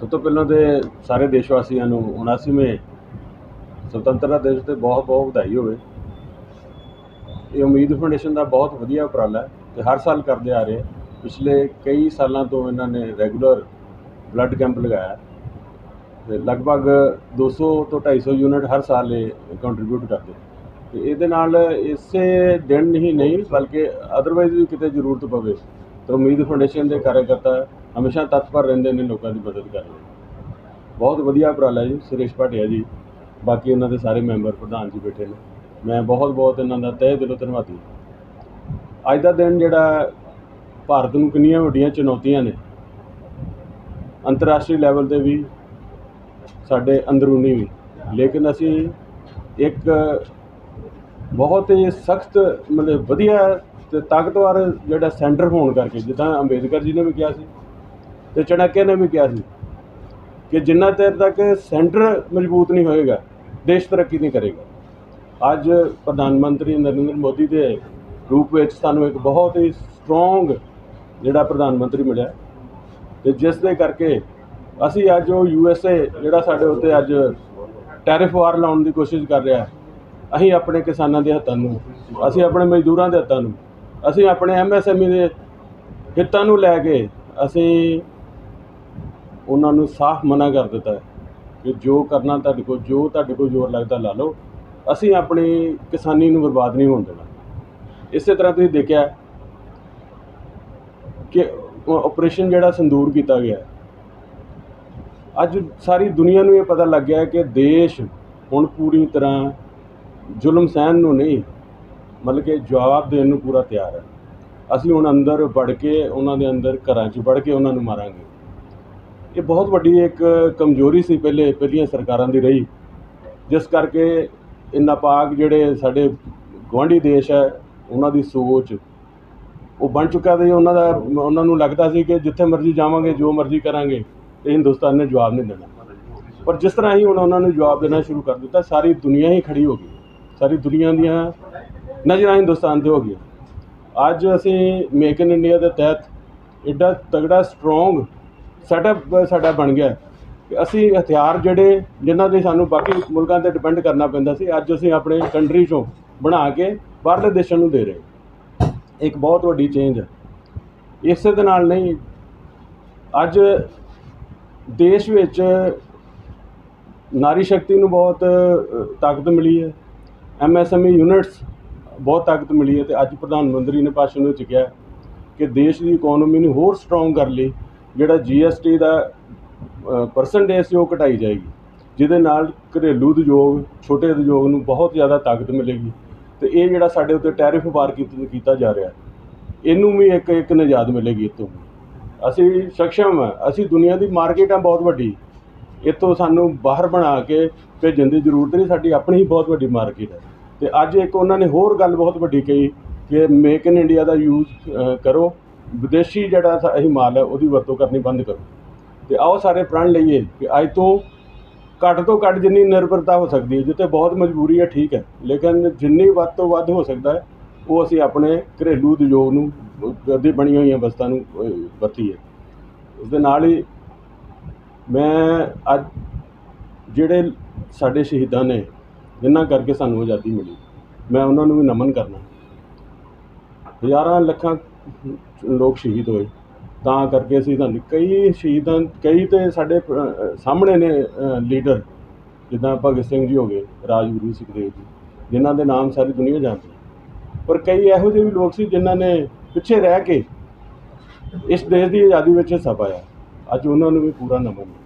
ਸਭ ਤੋਂ ਪਹਿਲਾਂ ਤੇ ਸਾਰੇ ਦੇਸ਼ ਵਾਸੀਆਂ ਨੂੰ 79ਵੇਂ ਸੁਤੰਤਰਤਾ ਦਿਵਸ ਤੇ ਬਹੁਤ ਬਹੁਤ ਵਧਾਈ ਹੋਵੇ। ਇਹ ਉਮੀਦ ਫਾਊਂਡੇਸ਼ਨ ਦਾ ਬਹੁਤ ਵਧੀਆ ਉਪਰਾਲਾ ਹੈ ਤੇ ਹਰ ਸਾਲ ਕਰਦੇ ਆ ਰਹੇ। ਪਿਛਲੇ ਕਈ ਸਾਲਾਂ ਤੋਂ ਇਹਨਾਂ ਨੇ ਰੈਗੂਲਰ ਬਲੱਡ ਕੈਂਪ ਲਗਾਇਆ। ਹੈ ਤੇ ਲਗਭਗ 200 ਤੋਂ 250 ਯੂਨਿਟ ਹਰ ਸਾਲ ਇਹ ਕੰਟਰੀਬਿਊਟ ਕਰਦੇ। ਤੇ ਇਹਦੇ ਨਾਲ ਇਸੇ ਦਿਨ ਹੀ ਨਹੀਂ, ਬਲਕਿ ਅਦਰਵਾਈਜ਼ ਵੀ ਕਿਤੇ ਜ਼ਰੂਰਤ ਪਵੇ, ਤਾਂ ਉਮੀਦ ਫਾਊਂਡੇਸ਼ਨ ਦੇ ਕਾਰਜਕਰਤਾ ਹਮੇਸ਼ਾ ਤਤਪਰ ਰਹਿੰਦੇ ਨੇ, ਲੋਕਾਂ ਦੀ ਮਦਦ ਕਰਨ ਲਈ ਬਹੁਤ ਵਧੀਆ ਉਪਰਾਲਾ ਜੀ, ਸੁਰੇਸ਼ ਭਾਟਿਆ ਜੀ। ਬਾਕੀ ਉਹਨਾਂ ਦੇ ਸਾਰੇ ਮੈਂਬਰ, ਪ੍ਰਧਾਨ ਜੀ ਬੈਠੇ ਨੇ। ਮੈਂ ਬਹੁਤ ਬਹੁਤ ਇਹਨਾਂ ਦਾ ਤਹਿ ਦਿਲੋਂ ਧੰਨਵਾਦੀ ਅੱਜ ਦਾ ਦਿਨ ਜਿਹੜਾ ਭਾਰਤ ਨੂੰ ਕਿੰਨੀਆਂ ਵੱਡੀਆਂ ਚੁਣੌਤੀਆਂ ਨੇ। ਅੰਤਰਰਾਸ਼ਟਰੀ ਲੈਵਲ ਤੇ ਵੀ, ਸਾਡੇ ਅੰਦਰੂਨੀ ਵੀ। ਲੇਕਿਨ ਅਸੀਂ ਇੱਕ ਬਹੁਤ ਹੀ ਸਖਤ, ਮਤਲਬ ਵਧੀਆ ਤੇ ਤਾਕਤਵਰ ਜਿਹੜਾ ਸੈਂਟਰ ਹੋਣ ਕਰਕੇ, ਜਿੱਦਾਂ ਅੰਬੇਦਕਰ ਜੀ ਨੇ ਵੀ ਕਿਹਾ ਸੀ ਤੇ ਚੜਾਕੇ ਨੇ ਵੀ ਕਿਹਾ ਸੀ ਕਿ ਜਿੰਨਾ ਚਿਰ ਤੱਕ ਸੈਂਟਰ ਮਜ਼ਬੂਤ ਨਹੀਂ ਹੋਏਗਾ, ਦੇਸ਼ ਤਰੱਕੀ ਨਹੀਂ ਕਰੇਗਾ। ਅੱਜ ਪ੍ਰਧਾਨ ਮੰਤਰੀ ਨਰਿੰਦਰ ਮੋਦੀ ਦੇ ਰੂਪ ਵਿੱਚ ਸਾਨੂੰ ਇੱਕ ਬਹੁਤ ਹੀ ਸਟਰੋਂਗ ਜਿਹੜਾ ਪ੍ਰਧਾਨ ਮੰਤਰੀ ਮਿਲਿਆ ਤੇ ਜਿਸ ਦੇ ਕਰਕੇ ਅਸੀਂ ਅੱਜ ਉਹ ਯੂ ਐਸ ਏ ਜਿਹੜਾ ਸਾਡੇ ਉੱਤੇ ਅੱਜ ਟੈਰਿਫ ਵਾਰ ਲਾਉਣ ਦੀ ਕੋਸ਼ਿਸ਼ ਕਰ ਰਿਹਾ ਅਸੀਂ ਆਪਣੇ ਕਿਸਾਨਾਂ ਦੇ ਹੱਥਾਂ ਨੂੰ, ਅਸੀਂ ਆਪਣੇ ਮਜ਼ਦੂਰਾਂ ਦੇ ਹੱਥਾਂ ਨੂੰ, ਅਸੀਂ ਆਪਣੇ ਐਮ ਐਸ ਐਮ ਈ ਦੇ ਹਿੱਤਾਂ ਨੂੰ ਲੈ ਕੇ ਅਸੀਂ ਉਹਨਾਂ ਨੂੰ ਸਾਫ਼ ਮਨਾ ਕਰ ਦਿੱਤਾ ਹੈ ਕਿ ਜੋ ਕਰਨਾ ਤੁਹਾਡੇ ਕੋਲ, ਜੋ ਤੁਹਾਡੇ ਕੋਲ ਜ਼ੋਰ ਲੱਗਦਾ ਲਾ ਲਓ। ਅਸੀਂ ਆਪਣੀ ਕਿਸਾਨੀ ਨੂੰ ਬਰਬਾਦ ਨਹੀਂ ਹੋਣ ਦੇਣਾ। ਇਸੇ ਤਰ੍ਹਾਂ ਤੁਸੀਂ ਦੇਖਿਆ ਕਿ ਆਪਰੇਸ਼ਨ ਜਿਹੜਾ ਸੰਦੂਰ ਕੀਤਾ ਗਿਆ ਅੱਜ ਸਾਰੀ ਦੁਨੀਆ ਨੂੰ ਇਹ ਪਤਾ ਲੱਗ ਗਿਆ ਕਿ ਦੇਸ਼ ਹੁਣ ਪੂਰੀ ਤਰ੍ਹਾਂ ਜ਼ੁਲਮ ਸਹਿਣ ਨੂੰ ਨਹੀਂ, ਮਤਲਬ ਕਿ ਜਵਾਬ ਦੇਣ ਨੂੰ ਪੂਰਾ ਤਿਆਰ ਹੈ। ਅਸੀਂ ਹੁਣ ਅੰਦਰ ਵੜ ਕੇ, ਉਹਨਾਂ ਦੇ ਅੰਦਰ ਘਰਾਂ 'ਚ ਵੜ ਕੇ ਉਹਨਾਂ ਨੂੰ ਮਾਰਾਂਗੇ। ਇਹ ਬਹੁਤ ਵੱਡੀ ਇੱਕ ਕਮਜ਼ੋਰੀ ਸੀ ਪਹਿਲੇ, ਪਹਿਲੀਆਂ ਸਰਕਾਰਾਂ ਦੀ ਰਹੀ। ਜਿਸ ਕਰਕੇ ਇਹ ਨਾਪਾਕ ਜਿਹੜੇ ਸਾਡੇ ਗੁਆਂਢੀ ਦੇਸ਼ ਹੈ, ਉਹਨਾਂ ਦੀ ਸੋਚ ਉਹ ਬਣ ਚੁੱਕਾ ਸੀ ਉਹਨਾਂ ਦਾ, ਉਹਨਾਂ ਨੂੰ ਲੱਗਦਾ ਸੀ ਕਿ ਜਿੱਥੇ ਮਰਜ਼ੀ ਜਾਵਾਂਗੇ, ਜੋ ਮਰਜ਼ੀ ਕਰਾਂਗੇ, ਤੇ ਹਿੰਦੁਸਤਾਨ ਨੇ ਜਵਾਬ ਨਹੀਂ ਦੇਣਾ। ਪਰ ਜਿਸ ਤਰ੍ਹਾਂ ਹੀ ਹੁਣ ਉਹਨਾਂ ਨੂੰ ਜਵਾਬ ਦੇਣਾ ਸ਼ੁਰੂ ਕਰ ਦਿੱਤਾ, ਸਾਰੀ ਦੁਨੀਆ ਹੀ ਖੜੀ ਹੋ ਗਈ। ਸਾਰੀ ਦੁਨੀਆ ਦੀਆਂ ਨਜ਼ਰਾਂ ਹਿੰਦੁਸਤਾਨ ਤੇ ਹੋ ਗਈਆਂ। ਅੱਜ ਅਸੀਂ ਮੇਕ ਇਨ ਇੰਡੀਆ ਦੇ ਤਹਿਤ ਐਡਾ ਤਗੜਾ ਸਟਰੋਂਗ ਸੈਟਅਪ ਸਾਡਾ ਬਣ ਗਿਆ। ਕਿ ਅਸੀਂ ਹਥਿਆਰ ਜਿਹੜੇ, ਜਿਨ੍ਹਾਂ ਦੇ ਸਾਨੂੰ ਬਾਕੀ ਮੁਲਕਾਂ ਤੇ ਡਿਪੈਂਡ ਕਰਨਾ ਪੈਂਦਾ ਸੀ, ਅੱਜ ਅਸੀਂ ਆਪਣੇ ਕੰਟਰੀ 'ਚੋਂ ਬਣਾ ਕੇ ਬਾਹਰਲੇ ਦੇਸ਼ਾਂ ਨੂੰ ਦੇ ਰਹੇ ਇੱਕ ਬਹੁਤ ਵੱਡੀ ਚੇਂਜ ਹੈ। ਇਸੇ ਦੇ ਨਾਲ ਨਹੀਂ, ਅੱਜ ਦੇਸ਼ ਵਿੱਚ ਨਾਰੀ ਸ਼ਕਤੀ ਨੂੰ ਬਹੁਤ ਤਾਕਤ ਮਿਲੀ ਹੈ। ਐਮਐਸਐਮਈ ਯੂਨਿਟਸ ਬਹੁਤ ਤਾਕਤ ਮਿਲੀ ਹੈ ਤੇ ਅੱਜ ਪ੍ਰਧਾਨ ਮੰਤਰੀ ਨੇ ਭਾਸ਼ਣ ਵਿੱਚ ਕਿਹਾ ਕਿ ਦੇਸ਼ ਦੀ ਇਕਨੋਮੀ ਨੂੰ ਹੋਰ ਸਟਰੋਂਗ ਕਰ ਲਈ ਜਿਹੜਾ ਜੀਐਸਟੀ ਦਾ ਪਰਸੈਂਟੇਜ ਸੀ ਉਹ ਘਟਾਈ ਜਾਏਗੀ। ਜਿਹਦੇ ਨਾਲ ਘਰੇਲੂ ਉਦਯੋਗ, ਛੋਟੇ ਉਦਯੋਗ ਨੂੰ ਬਹੁਤ ਜ਼ਿਆਦਾ ਤਾਕਤ ਮਿਲੇਗੀ। ਅਤੇ ਇਹ ਜਿਹੜਾ ਸਾਡੇ ਉੱਤੇ ਟੈਰਿਫ ਵਾਰ ਕੀਤਾ ਕੀਤਾ ਜਾ ਰਿਹਾ। ਇਹਨੂੰ ਵੀ ਇੱਕ ਇੱਕ ਨਿਜਾਤ ਮਿਲੇਗੀ ਇਤੋਂ ਅਸੀਂ ਸક્ષਮ ਹਾਂ ਅਸੀਂ ਦੁਨੀਆ ਦੀ ਮਾਰਕੀਟ ਆ ਬਹੁਤ ਵੱਡੀ। ਇੱਥੋਂ ਸਾਨੂੰ ਬਾਹਰ ਬਣਾ ਕੇ ਭੇਜਣ ਦੀ ਜ਼ਰੂਰਤ ਨਹੀਂ। ਸਾਡੀ ਆਪਣੀ ਹੀ ਬਹੁਤ ਵੱਡੀ ਮਾਰਕੀਟ ਹੈ ਅਤੇ ਅੱਜ ਇੱਕ ਉਹਨਾਂ ਨੇ ਹੋਰ ਗੱਲ ਬਹੁਤ ਵੱਡੀ ਕਹੀ ਕਿ ਮੇਕ ਇਨ ਇੰਡੀਆ ਦਾ ਯੂਜ਼ ਕਰੋ। ਵਿਦੇਸ਼ੀ ਜਿਹੜਾ ਸਾ- ਅਸੀਂ ਮਾਲ ਹੈ, ਉਹਦੀ ਵਰਤੋਂ ਕਰਨੀ ਬੰਦ ਕਰੋ। ਤੇ ਆਓ ਸਾਰੇ ਪ੍ਰਣ ਲਈਏ ਕਿ ਅੱਜ ਤੋਂ ਘੱਟ ਤੋਂ ਘੱਟ ਜਿੰਨੀ ਨਿਰਭਰਤਾ ਹੋ ਸਕਦੀ ਹੈ, ਜਿੱਥੇ ਬਹੁਤ ਮਜਬੂਰੀ ਹੈ, ਠੀਕ ਹੈ। ਲੇਕਿਨ ਜਿੰਨੀ ਵੱਧ ਤੋਂ ਵੱਧ ਹੋ ਸਕਦਾ ਹੈ, ਉਹ ਅਸੀਂ ਆਪਣੇ ਘਰੇਲੂ ਉਦਯੋਗ ਨੂੰ, ਅੱਧੀ ਬਣੀਆਂ ਹੋਈਆਂ ਵਸਤਾਂ ਨੂੰ ਵਰਤੀ ਹੈ ਉਸ ਦੇ ਨਾਲ ਹੀ ਮੈਂ ਅੱਜ ਜਿਹੜੇ ਸਾਡੇ ਸ਼ਹੀਦਾਂ ਨੇ, ਜਿਨ੍ਹਾਂ ਕਰਕੇ ਸਾਨੂੰ ਆਜ਼ਾਦੀ ਮਿਲੀ, ਮੈਂ ਉਹਨਾਂ ਨੂੰ ਵੀ ਨਮਨ ਕਰਨਾ। ਹਜ਼ਾਰਾਂ ਲੱਖਾਂ ਲੋਕ ਸ਼ਹੀਦ ਹੋਏ। ਤਾਂ ਕਰਕੇ ਅਸੀਂ ਤੁਹਾਨੂੰ ਕਈ ਸ਼ਹੀਦਾਂ ਕਈ ਤੇ ਸਾਡੇ ਅ, ਸਾਹਮਣੇ ਨੇ ਲੀਡਰ ਜਿੱਦਾਂ ਭਗਤ ਸਿੰਘ ਜੀ ਹੋ ਗਏ ਰਾਜਗੁਰੂ ਸੁਖਦੇਵ ਜੀ ਜਿਨ੍ਹਾਂ ਦੇ ਨਾਮ ਸਾਰੀ ਦੁਨੀਆ ਜਾਣਦੀ ਹੈ। ਪਰ ਕਈ ਇਹੋ ਜਿਹੇ ਵੀ ਲੋਕ ਸੀ ਜਿਨ੍ਹਾਂ ਨੇ ਪਿੱਛੇ ਰਹਿ ਕੇ ਇਸ ਦੇਸ਼ ਦੀ ਆਜ਼ਾਦੀ ਵਿੱਚ ਹਿੱਸਾ ਪਾਇਆ। ਅੱਜ ਉਹਨਾਂ ਨੂੰ ਵੀ ਪੂਰਾ ਨਮਨ ਹੈ।